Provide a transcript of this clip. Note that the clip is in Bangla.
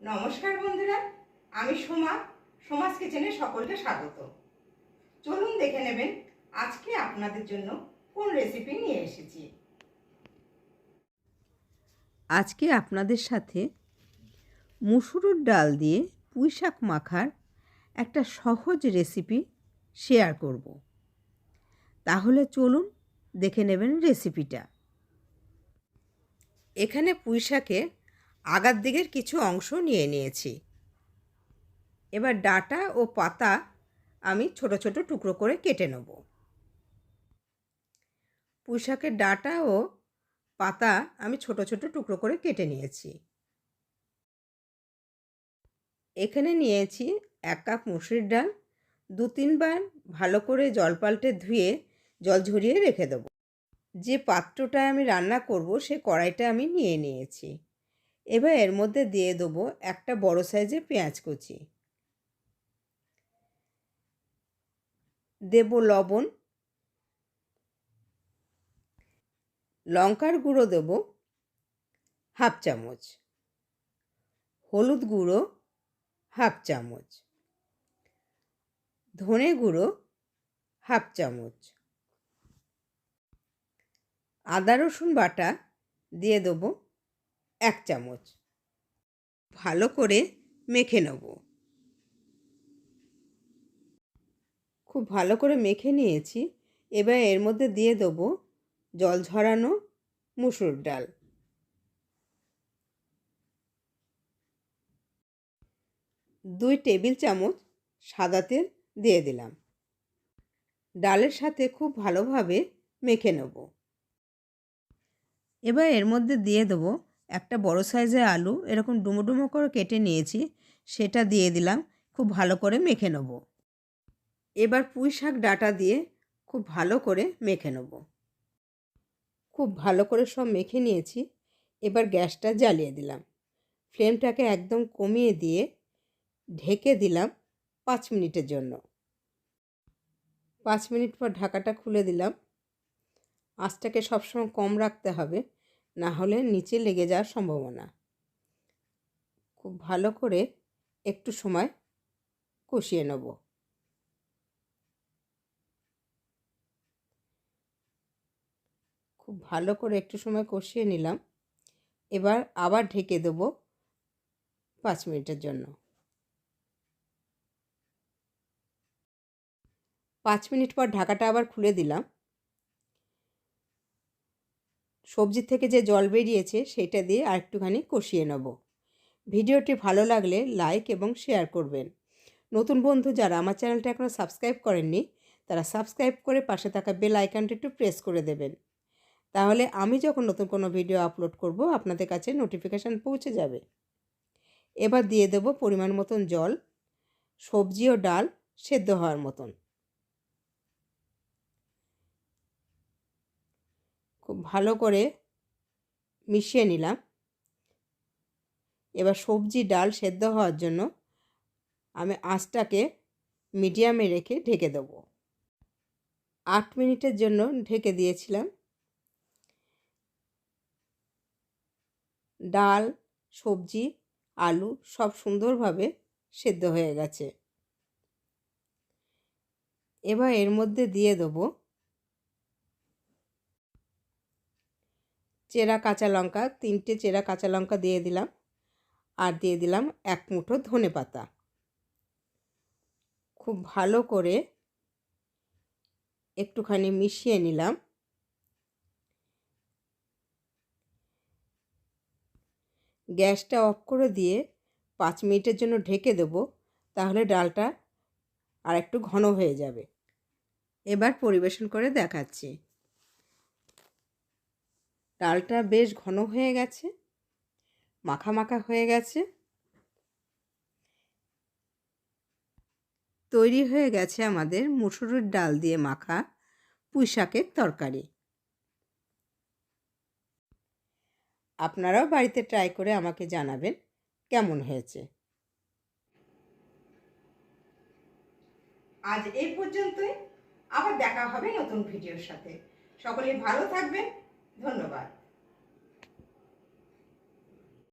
নমস্কার বন্ধুরা, আমি সোমা সমাজ কিচেনে সকলকে স্বাগত। চলুন দেখে নেবেন আজকে আপনাদের জন্য কোন রেসিপি নিয়ে এসেছি। আজকে আপনাদের সাথে মুসুরুর ডাল দিয়ে পুঁই শাক মাখার একটা সহজ রেসিপি শেয়ার করব। তাহলে চলুন দেখে নেবেন রেসিপিটা এখানে পুঁই শাকের আগার দিকের কিছু অংশ নিয়ে নিয়েছি। এবার ডাটা ও পাতা আমি ছোট ছোট টুকরো করে কেটে নেব। পুঁই শাকের ডাটা ও পাতা আমি ছোট ছোট টুকরো করে কেটে নিয়েছি। এখানে নিয়েছি এক কাপ মুসুরির ডাল, দু তিনবার ভালো করে জল পাল্টে ধুয়ে জল ঝরিয়ে রেখে দেবো। যে পাত্রটায় আমি রান্না করব সে কড়াইটা আমি নিয়ে নিয়েছি। এবার এর মধ্যে দিয়ে দেবো একটা বড় সাইজের পেঁয়াজ কুচি। দেব লবণ। লঙ্কার গুঁড়ো দেব হাফ চামচ। হলুদ গুঁড়ো হাফ চামচ। ধনে গুঁড়ো হাফ চামচ। আদা রসুন বাটা দিয়ে দেবো এক চামচ। ভালো করে মেখে নেব। খুব ভালো করে মেখে নিয়েছি। এবার এর মধ্যে দিয়ে দেবো জল ঝরানো মুসুর ডাল। দুই টেবিল চামচ সাদা তেল দিয়ে দিলাম। ডালের সাথে খুব ভালোভাবে মেখে নেব। এবার এর মধ্যে দিয়ে দেবো একটা বড় সাইজের আলু এরকম ডুমো ডুমো করে কেটে নিয়েছি, সেটা দিয়ে দিলাম, খুব ভালো করে মেখে নেব। এবার পুঁই শাক ডাটা দিয়ে খুব ভালো করে মেখে নেব। খুব ভালো করে সব মেখে নিয়েছি, এবার গ্যাসটা জ্বালিয়ে দিলাম। ফ্লেমটাকে একদম কমিয়ে দিয়ে ঢেকে দিলাম পাঁচ মিনিটের জন্য। পাঁচ মিনিট পর ঢাকাটা খুলে দিলাম। আঁচটাকে সবসময় কম রাখতে হবে না হলে নিচে লেগে যাওয়ার সম্ভাবনা। খুব ভালো করে একটু সময় কষিয়ে নেব। খুব ভালো করে একটু সময় কষিয়ে নিলাম। এবার আবার ঢেকে দেবো পাঁচ মিনিটের জন্য। পাঁচ মিনিট পর ঢাকাটা আবার খুলে দিলাম। সবজি থেকে যে জল বেরিয়েছে সেটা দিয়ে আরেকটুখানি কষিয়ে নেব। ভিডিওটি ভালো লাগলে লাইক এবং শেয়ার করবেন। নতুন বন্ধু যারা আমার চ্যানেলটা এখনও সাবস্ক্রাইব করেননি, তারা সাবস্ক্রাইব করে পাশে থাকা বেল আইকনটি একটু প্রেস করে দেবেন। তাহলে আমি যখন নতুন কোনো ভিডিও আপলোড করব, আপনাদের কাছে নোটিফিকেশান পৌঁছে যাবে। এবার দিয়ে দেব পরিমাণ মতন জল, সবজি ও ডাল সেদ্ধ হওয়ার মতন। খুব ভালো করে মিশিয়ে নিলাম। এবার সবজি, ডাল সেদ্ধ হওয়ার জন্য আমি আঁচটাকে মিডিয়ামে রেখে ঢেকে দেবো। আট মিনিটের জন্য ঢেকে দিয়েছিলাম। ডাল, সবজি, আলু সব সুন্দরভাবে সেদ্ধ হয়ে গেছে। এবার এর মধ্যে দিয়ে দেবো চেরা কাঁচা লঙ্কা, তিনটে চেরা কাঁচা লঙ্কা দিয়ে দিলাম। আর দিয়ে দিলাম এক মুঠো ধনে পাতা। খুব ভালো করে একটুখানি মিশিয়ে নিলাম। গ্যাসটা অফ করে দিয়ে পাঁচ মিনিটের জন্য ঢেকে দেবো, তাহলে ডালটা আর একটু ঘন হয়ে যাবে। এবার পরিবেশন করে দেখাচ্ছি। ডালটা বেশ ঘন হয়ে গেছে, মাখা মাখা হয়ে গেছে। তৈরি হয়ে গেছে আমাদের মুসুরের ডাল দিয়ে মাখা পুঁই শাকের তরকারি। আপনারাও বাড়িতে ট্রাই করে আমাকে জানাবেন কেমন হয়েছে। আজ এই পর্যন্তই। আবার দেখা হবে নতুন ভিডিওর সাথে। সকলে ভালো থাকবেন ধন্যবাদ।